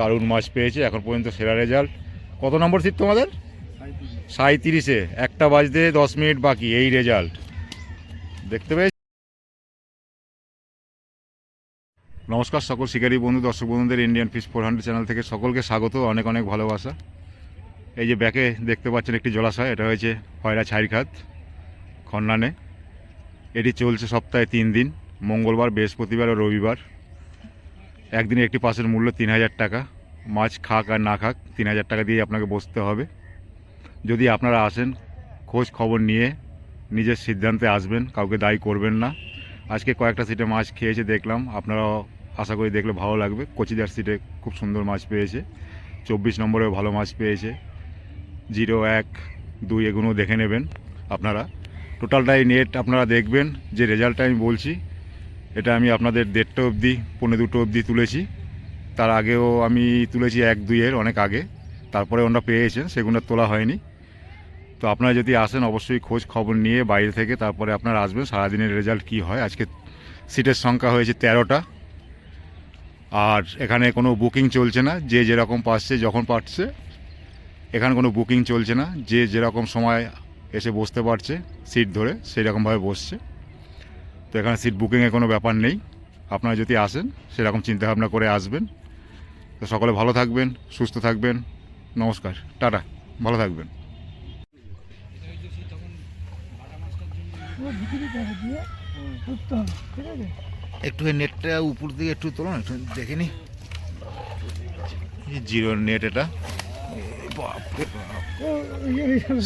দারুণ মাছ পেয়েছে, এখন পর্যন্ত সেরা রেজাল্ট কত নম্বর সিট তোমাদের? সাঁত্রিশে একটা বাজতে দশ মিনিট বাকি, এই রেজাল্ট দেখতে পেয়েছ? নমস্কার সকল শিকারী বন্ধু, দর্শক বন্ধুদের Indian fish four hundred channel থেকে সকলকে স্বাগত, অনেক অনেক ভালোবাসা। এই যে ব্যাকে দেখতে পাচ্ছেন একটি জলাশয়, এটা হয়েছে হয়রা ছাইরখাত খন্নানে। এটি চলছে সপ্তাহে তিন দিন, মঙ্গলবার, বৃহস্পতিবার ও রবিবার। একদিনে একটি পাসের মূল্য তিন হাজার টাকা। মাছ খাক আর না খাক, তিন হাজার টাকা দিয়ে আপনাকে বসতে হবে। যদি আপনারা আসেন, খোঁজ খবর নিয়ে নিজের সিদ্ধান্তে আসবেন, কাউকে দায়ী করবেন না। আজকে কয়েকটা সিটে মাছ খেয়েছে, দেখলাম। আপনারাও আশা করি দেখলে ভালো লাগবে। কচিদার সিটে খুব সুন্দর মাছ পেয়েছে। চব্বিশ নম্বরেও ভালো মাছ পেয়েছে। জিরো এক, দুই এগুলো দেখে নেবেন আপনারা। টোটালটাই নেট আপনারা দেখবেন। যে রেজাল্টটা আমি বলছি এটা আমি আপনাদের দেড়টা অবধি পনেরো দুটো অবধি তুলেছি। তার আগেও আমি তুলেছি এক দুইয়ের অনেক আগে। তারপরে ওনারা পেয়েছেন, সেগুলো তোলা হয়নি। তো আপনারা যদি আসেন, অবশ্যই খোঁজ খবর নিয়ে বাইরে থেকে তারপরে আপনারা আসবেন, সারাদিনের রেজাল্ট কি হয়। আজকে সিটের সংখ্যা হয়েছে তেরোটা। আর এখানে কোনো বুকিং চলছে না। যে যেরকম পাচ্ছে, যখন পাচ্ছে, এখানে কোনো বুকিং চলছে না। যে যেরকম সময় এসে বসতে পারছে, সিট ধরে সেই রকমভাবে বসছে। তো এখানে সিট বুকিংয়ের কোনো ব্যাপার নেই। আপনারা যদি আসেন সেরকম চিন্তাভাবনা করে আসবেন। তো সকলে ভালো থাকবেন সুস্থ থাকবেন। নমস্কার টাটা ভালো থাকবেন। একটু নেটটা উপর দিকে একটু তোলো একটু দেখে নি। জিরো নেট এটা।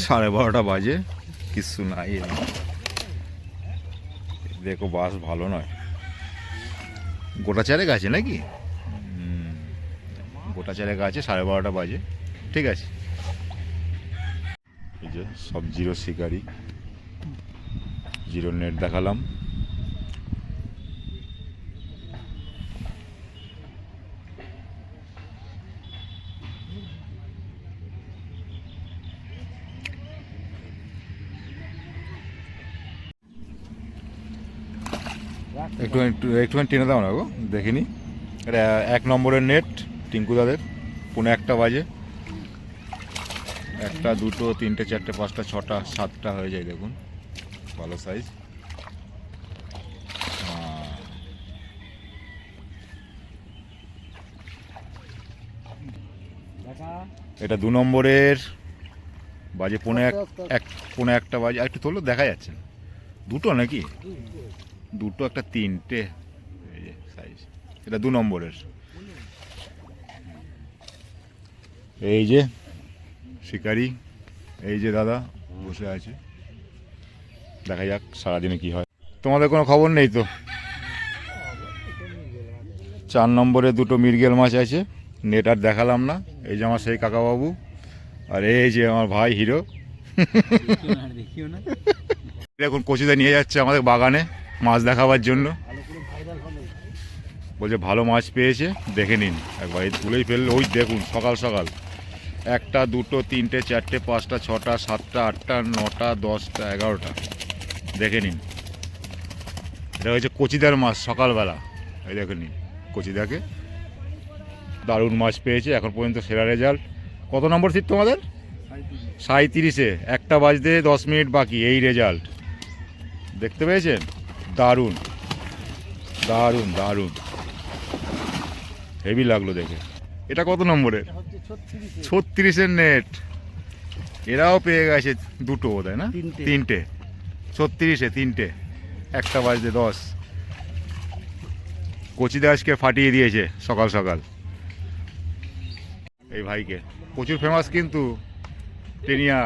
সাড়ে বারোটা বাজে কিছু নাই। দেখো বাস ভালো নয়। গোটা চারেক আছে নাকি? গোটা চারেক আছে সাড়ে বারোটা বাজে। ঠিক আছে। এই যে সব জিরো শিকারি। জিরো নেট দেখালাম। একটু একটু একটুখানি টেনে দাও না গো দেখিনি এটা এক নম্বরের নেট টিঙ্কু দাদের। পনেরো একটা বাজে। একটা, দুটো, তিনটে, চারটে, পাঁচটা, ছটা, সাতটা হয়ে যায়, দেখুন। ভালো সাইজ এটা দু নম্বরের বাজে পনেরো এক পনেরো একটা বাজে। একটু তোলো, দেখা যাচ্ছে দুটো নাকি? দুটো একটা তিনটে এই যে সাইজ এটা দু নম্বরের। এই যে শিকারি এই যে দাদা বসে আছে। দেখা যাক সারাদিনে কি হয়। তোমাদের কোনো খবর নেই তো? চার নম্বরে দুটো মির্গেল মাছ আছে। নেট আর দেখালাম না। এই যে আমার সেই কাকাবাবু। আর এই যে আমার ভাই হিরো। এখন কচিদা নিয়ে যাচ্ছে আমাদের বাগানে। মাছ দেখাবার জন্য। বলছে ভালো মাছ পেয়েছে দেখে নিন। একবার এই তুলেই ফেললে। ওই দেখুন সকাল সকাল। একটা দুটো তিনটে চারটে পাঁচটা ছটা সাতটা আটটা নটা দশটা এগারোটা। দেখে নিন। এটা হচ্ছে কচিদার মাছ সকালবেলা। এই দেখে নিন কচিদাকে। দারুণ মাছ পেয়েছে। এখন পর্যন্ত সেরা রেজাল্ট কত নম্বর সিট তোমাদের? সাঁত্রিশে একটা বাজতে দশ মিনিট বাকি। এই রেজাল্ট দেখতে পেয়েছেন? দারুণ। দারুণ দারুণ। হেভি লাগল দেখে। এটা কত নম্বরের? ছত্রিশের। নেট এরাও পেয়ে গেছে দুটো বোধ না? তিনটে। ছত্রিশে তিনটে। একটা বাজতে দশ। কচিদাসকে ফাটিয়ে দিয়েছে সকাল সকাল। এই ভাইকে। প্রচুর ফেমাস কিন্তু। টেনিয়া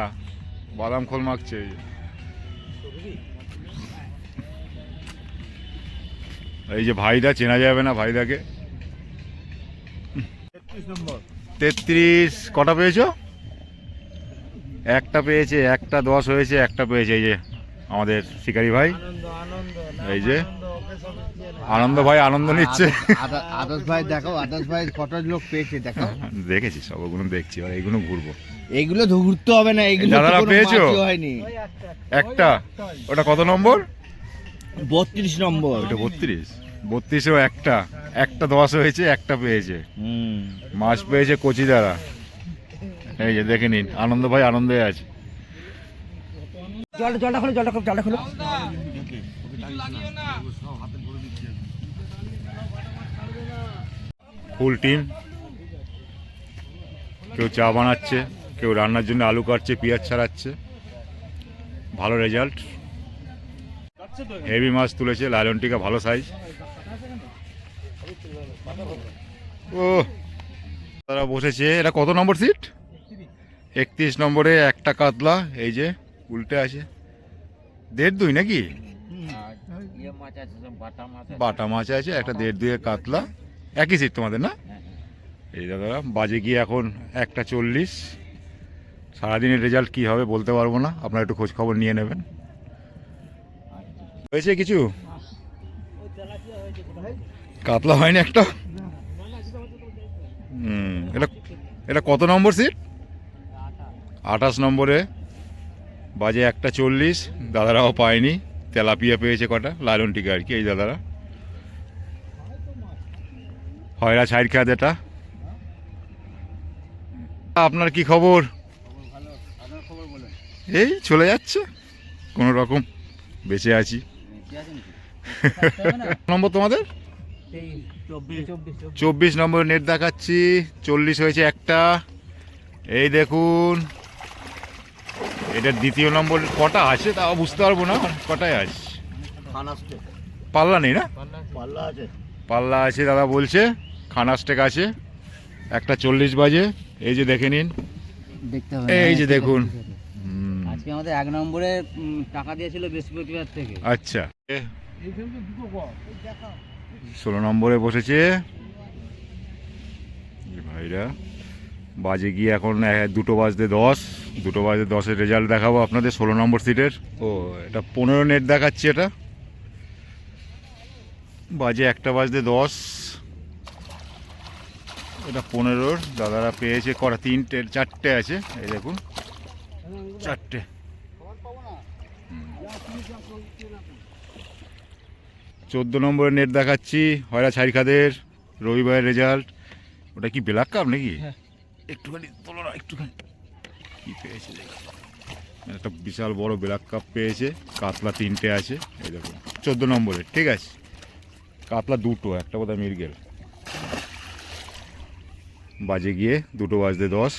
বাদাম খোল মাখছে। এই যে। ভাইদা চেনা যাবে না ভাইদাকে? তেত্রিশ কটা পেয়েছ? একটা পেয়েছে একটা দশ হয়েছে একটা পেয়েছে এই যে আমাদের শিকারি ভাই। আনন্দ আনন্দ এই যে আনন্দ, ওকে সব দিয়ে নাও। আনন্দ ভাই আনন্দ নিচ্ছে। আদা- আদাস ভাই দেখো আদাস ভাই কত লোক পেয়েছে দেখো দেখেছি সব ওগুলো দেখছি আর এইগুলো ঘুরবো। এইগুলো তো ঘুরতে হবে না এইগুলো পেয়েছ? একটা। ওটা কত নম্বর? বত্রিশ নম্বর। ওটা বত্রিশ। বত্রিশেও একটা। একটা দশ হয়েছে একটা পেয়েছে। মাছ পেয়েছে কচি দ্বারা এই যে দেখে নিন আনন্দ ভাই আনন্দে আছে। জলটা জলটা খোলো জলটা খোলো জলটা খোলো। Full team. কেউ চা বানাচ্ছে কেউ রান্নার জন্য আলু কাটছে পেঁয়াজ ছাড়াচ্ছে। ভালো রেজাল্ট। হেভি মাছ তুলেছে লায়ন টিকা ভালো সাইজ ও তারা বসেছে। এটা কত নম্বর সিট একত্রিশ নম্বরে একটা কাতলা, এই যে উল্টে আছে। দেড় দুই নাকি? বাটা মাছ আছে, একটা দেড় দুইয়ের কাতলা। একই সিট তোমাদের, না? এই দাদা, বাজে গিয়ে এখন একটা চল্লিশ। সারাদিনের রেজাল্ট কি হবে বলতে পারব না। আপনারা একটু খোঁজ খবর নিয়ে নেবেন। হয়েছে কিছু? কাতলা হয়নি একটা? এটা এটা কত নম্বর সিট আঠাশ নম্বরে। বাজে একটা চল্লিশ, দাদারাও পায়নি। তেলাপিয়া পেয়েছে কটা? লালন টিকা আর কি, এই দাদারা। হয়রা ছাইড খাত এটা আপনার কি খবর? এই চলে যাচ্ছে। কোনো রকম, বেঁচে আছি। নম্বর তোমাদের? চব্বিশ নম্বর নেট দেখাচ্ছি চল্লিশ হয়েছে একটা। এই দেখুন এটার দ্বিতীয় নম্বর কটা আছে? তাও বুঝতে পারব না কটায় আছে? পাল্লা নেই না? পাল্লা আছে পাল্লা আছে দাদা বলছে খানাস্টেক আছে। একটা চল্লিশ বাজে এই যে দেখে নিন। এই যে দেখুন আজকে আমাদের এক নম্বরে টাকা দিয়েছিল বৃহস্পতিবার থেকে। আচ্ছা। ষোলো নম্বরে বসেছে। ভাইরা, বাজে গিয়ে এখন দুটো বাজতে দশ। দুটো বাজতে দশের রেজাল্ট দেখাবো আপনাদের, ষোলো নম্বর সিটের ও, এটা পনেরো নেট দেখাচ্ছি এটা। বাজে একটা বাজতে দশ। এটা পনেরোর, দাদারা পেয়েছে, কটা তিনটে, চারটে আছে। এই দেখুন, চারটে। চোদ্দ নম্বরের নেট দেখাচ্ছি হয়রা ছাইখাদের রবিবারের রেজাল্ট ওটা কি ব্ল্যাক কাপ নাকি? একটুখানি তোলো না একটুখানি। কি পেয়েছে একটা বিশাল বড় ব্ল্যাক কাপ পেয়েছে কাতলা তিনটে আছে এই দেখুন চোদ্দ নম্বরের ঠিক আছে। কাতলা দুটো একটা বোধহয় মির্গেল। বাজে গিয়ে দুটো বাজতে দশ।